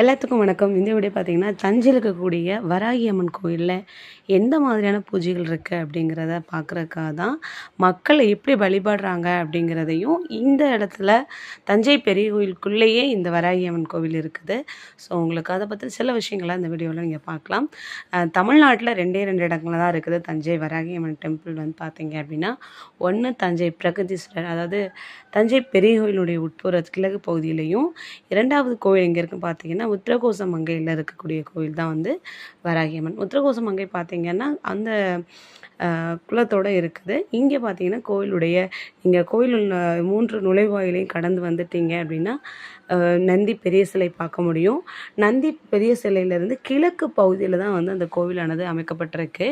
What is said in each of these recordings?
எல்லாத்துக்கும் வணக்கம். இந்த வீடியோ பார்த்தீங்கன்னா தஞ்சையில் இருக்கக்கூடிய வராகி அம்மன் கோயிலில் எந்த மாதிரியான பூஜைகள் இருக்குது அப்படிங்கிறத பார்க்குறதுக்காக தான் மக்களை எப்படி வழிபடுறாங்க அப்படிங்கிறதையும் இந்த இடத்துல தஞ்சை பெரிய கோயிலுக்குள்ளேயே இந்த வராகி அம்மன் கோவில் இருக்குது. ஸோ உங்களுக்கு அதை பற்றி சில விஷயங்களை இந்த வீடியோவில் நீங்கள் பார்க்கலாம். தமிழ்நாட்டில் ரெண்டே ரெண்டு இடங்களில் தான் இருக்குது. தஞ்சை வராகி அம்மன் டெம்பிள் வந்து பார்த்தீங்க அப்படின்னா ஒன்று தஞ்சை பிரகதீஸ்வரர் அதாவது தஞ்சை பெரிய கோயிலுடைய உட்புற கிழக்கு பகுதியிலையும் இரண்டாவது கோவில் எங்கே இருக்குன்னு பார்த்தீங்கன்னா உத்திரகோச மங்கையில் இருக்கக்கூடிய கோயில் தான் வந்து வராகியம்மன். உத்திரகோச மங்கை பார்த்தீங்கன்னா அந்த அஹ், இருக்குது. இங்கே பார்த்தீங்கன்னா கோயிலுடைய இங்கே கோயில் உள்ள மூன்று நுழைவாயிலையும் கடந்து வந்துட்டீங்க அப்படின்னா நந்தி பெரிய சிலை பார்க்க முடியும். நந்தி பெரிய சிலையிலேருந்து கிழக்கு பகுதியில் தான் வந்து அந்த கோவிலானது அமைக்கப்பட்டிருக்கு.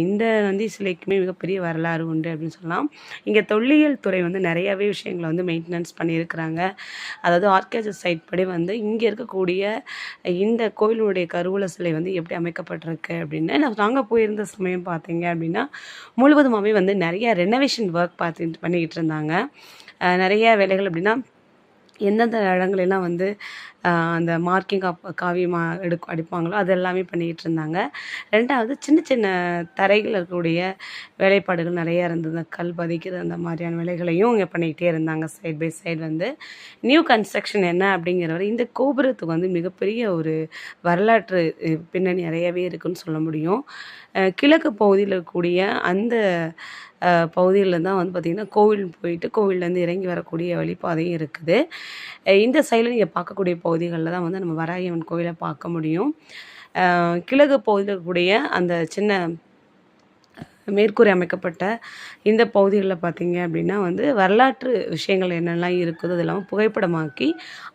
இந்த நந்தி சிலைக்குமே மிகப்பெரிய வரலாறு உண்டு அப்படின்னு சொல்லலாம். இங்கே தொல்லியல் துறை வந்து நிறையாவே விஷயங்களை வந்து மெயின்டெனன்ஸ் பண்ணியிருக்கிறாங்க. அதாவது ஆர்கியாலஜி சைட் படி வந்து இங்கே இருக்கக்கூடிய இந்த கோவிலுடைய கருவூல சிலை வந்து எப்படி அமைக்கப்பட்டிருக்கு அப்படின்னு நாங்கள் போயிருந்த சமயம் பார்த்தீங்க அப்படின்னா முழுவதுமாகவே வந்து நிறைய ரெனோவேஷன் ஒர்க் பார்த்து பண்ணிக்கிட்டு இருந்தாங்க. நிறைய வேலைகள் அப்படின்னா எந்தெந்த இடங்களெல்லாம் வந்து அந்த மார்க்கிங் அப் காவியமாக எடுக்க அடிப்பாங்களோ அது எல்லாமே பண்ணிக்கிட்டு இருந்தாங்க. ரெண்டாவது சின்ன சின்ன தரைகள் இருக்கக்கூடிய வேலைப்பாடுகள் நிறைய இருந்தது. கல் பதிக்கிறது அந்த மாதிரியான வேலைகளையும் இங்கே பண்ணிக்கிட்டே இருந்தாங்க. சைட் பை சைடு வந்து நியூ கன்ஸ்ட்ரக்ஷன் என்ன அப்படிங்கிறவர் இந்த கோபுரத்துக்கு வந்து மிகப்பெரிய ஒரு வரலாற்று பின்னணி நிறையவே இருக்குன்னு சொல்ல முடியும். கிழக்கு பகுதியில் இருக்கக்கூடிய அந்த பகுதியில் தான் வந்து பார்த்திங்கன்னா கோவில் போயிட்டு கோவில்லேருந்து இறங்கி வரக்கூடிய வழிபாதையும் இருக்குது. இந்த சைடில் நீங்கள் பார்க்கக்கூடிய பகுதிகளில் தான் வந்து நம்ம வராகியம்மன் கோவிலை பார்க்க முடியும். கிழக்கு பகுதியில் இருக்கக்கூடிய அந்த சின்ன மேற்கூரை அமைக்கப்பட்ட இந்த பகுதிகளில் பார்த்தீங்க அப்படின்னா வந்து வரலாற்று விஷயங்கள் என்னெல்லாம் இருக்குதோ அதெல்லாம் புகைப்படமாக்கி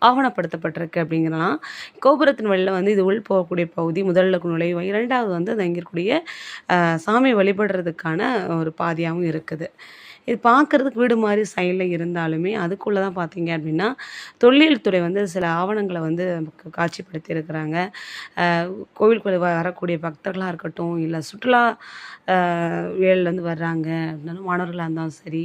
ஆவணப்படுத்தப்பட்டிருக்கு அப்படிங்கிறலாம். கோபுரத்தின் வழியில் வந்து இது உள் போகக்கூடிய பகுதி முதல்ல நுழைவாய் இரண்டாவது வந்து அது அங்கே இருக்கக்கூடிய சாமி வழிபடுறதுக்கான ஒரு பாதியாகவும் இருக்குது. இது பார்க்குறதுக்கு வீடு மாதிரி சைடில் இருந்தாலுமே அதுக்குள்ளே தான் பார்த்தீங்க அப்படின்னா தொழில் துறை வந்து சில ஆவணங்களை வந்து காட்சிப்படுத்தி இருக்கிறாங்க. அஹ் வ- வரக்கூடிய பக்தர்களாக இருக்கட்டும் இல்லை சுற்றுலா வேலையிலேருந்து வர்றாங்க அப்படின்னாலும் மாணவர்களாக இருந்தாலும் சரி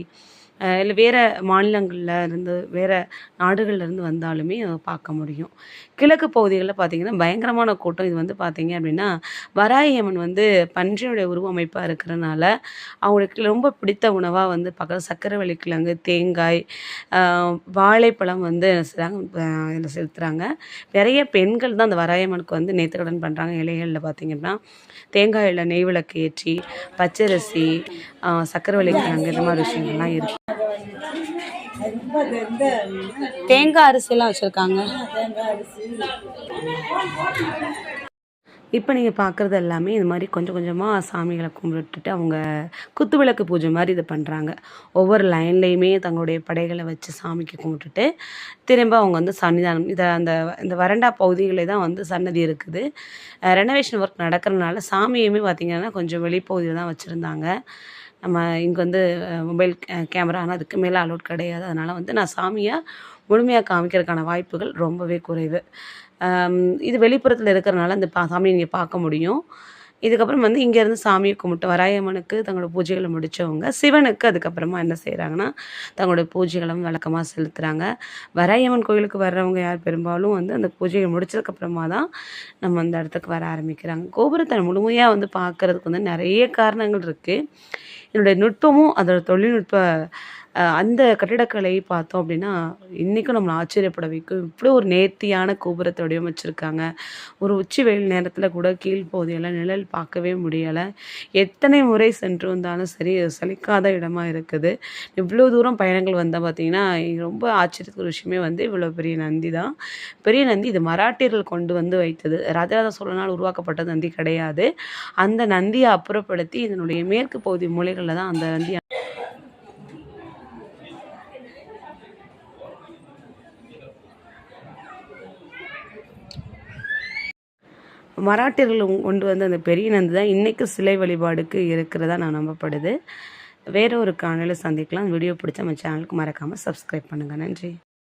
இல்லை வேறு மாநிலங்களில் இருந்து வேறு நாடுகள்லேருந்து வந்தாலுமே அதை பார்க்க முடியும். கிழக்கு பகுதிகளில் பார்த்திங்கன்னா பயங்கரமான கூட்டம். இது வந்து பார்த்தீங்க அப்படின்னா வராயம்மன் வந்து பன்றியுடைய உருவமைப்பாக இருக்கிறனால அவங்களுக்கு ரொம்ப பிடித்த உணவாக வந்து பக்கத்தில் சக்கரவள்ளி கிழங்கு தேங்காய் வாழைப்பழம் வந்து என்ன இதில் செலுத்துகிறாங்க நிறைய பெண்கள் தான் அந்த வராயம்மனுக்கு வந்து நேர்த்திக்கடன் பண்ணுறாங்க இலைகளில் பார்த்தீங்கன்னா தேங்காயில் நெய் விளக்கு ஏற்றி பச்சரிசி ஆஹ் சக்கரவள்ளி கிழங்கு இந்த மாதிரி விஷயங்கள்லாம் இருக்குது தேங்காய் அரிசியெல்லாம் வச்சுருக்காங்க. இப்போ நீங்கள் பார்க்குறது எல்லாமே இது மாதிரி கொஞ்சம் கொஞ்சமாக சாமிகளை கும்பிட்டுட்டு அவங்க குத்துவிளக்கு பூஜை மாதிரி இது பண்ணுறாங்க ஒவ்வொரு லைன்லேயுமே தங்களுடைய படைகளை வச்சு சாமிக்கு கும்பிட்டுட்டு திரும்ப அவங்க வந்து சன்னிதானம் இதை அந்த இந்த வறண்டா பகுதிகளில் தான் வந்து சன்னதி இருக்குது. ரெனோவேஷன் ஒர்க் நடக்கிறதுனால சாமியுமே பார்த்திங்கன்னா கொஞ்சம் வெளிப்பகுதியில் தான் வச்சுருந்தாங்க. நம்ம இங்கே வந்து மொபைல் கேமரா ஆனால் அதுக்கு மேலே அலோட் கிடையாது. அதனால் வந்து நான் சாமியை முழுமையாக காமிக்கிறதுக்கான வாய்ப்புகள் ரொம்பவே குறைவு. இது வெளிப்புறத்தில் இருக்கிறனால அந்த பா சாமியை நீங்கள் பார்க்க முடியும். இதுக்கப்புறம் வந்து இங்கேருந்து சாமியை கும்பிட்டு வராயம்மனுக்கு தங்களோட பூஜைகளை முடித்தவங்க சிவனுக்கு அதுக்கப்புறமா என்ன செய்கிறாங்கன்னா தங்களுடைய பூஜைகளும் வழக்கமாக செலுத்துகிறாங்க வராயம்மன் கோயிலுக்கு வர்றவங்க யார் பெரும்பாலும் வந்து அந்த பூஜையை முடிச்சதுக்கப்புறமா தான் நம்ம அந்த இடத்துக்கு வர ஆரம்பிக்கிறாங்க. கோபுரத்தை முழுமையாக வந்து பார்க்கறதுக்கு வந்து நிறைய காரணங்கள் இருக்குது என்னுடைய நுட்பமும் அதோடய தொழில்நுட்ப அந்த கட்டிடக்கலை பார்த்தோம் அப்படின்னா இன்றைக்கும் நம்மளை ஆச்சரியப்பட வைக்கும். இவ்வளோ ஒரு நேர்த்தியான கோபுரத்தை வடிவமைச்சிருக்காங்க. ஒரு உச்சி வெயில் நேரத்தில் கூட கீழ்ப்பகுதியெல்லாம் நிழல் பார்க்கவே முடியலை. எத்தனை முறை சென்று வந்தாலும் சரி சலிக்காத இடமா இருக்குது. இவ்வளோ தூரம் பயணங்கள் வந்தால் பார்த்தீங்கன்னா ரொம்ப ஆச்சரியத்துக்கு விஷயமே வந்து இவ்வளோ பெரிய நந்தி தான். பெரிய நந்தி இது மராட்டியர்கள் கொண்டு வந்து வைத்தது. ராஜராஜ சோழனால் உருவாக்கப்பட்ட நந்தி கிடையாது. அந்த நந்தியை அப்புறப்படுத்தி இதனுடைய மேற்கு பகுதி மூலைகளில் தான் அந்த நந்தி மராட்டியர்கள் கொண்டு வந்த அந்த பெரிய நந்தி தான் இன்றைக்கு சிலை வழிபாடுக்கு இருக்கிறதா நான் நம்பப்படுது. வேற ஒரு காணொலியில் சந்திக்கலாம் வீடியோ பிடிச்ச நம்ம சேனலுக்கு மறக்காமல் சப்ஸ்கிரைப் பண்ணுங்கள் நன்றி.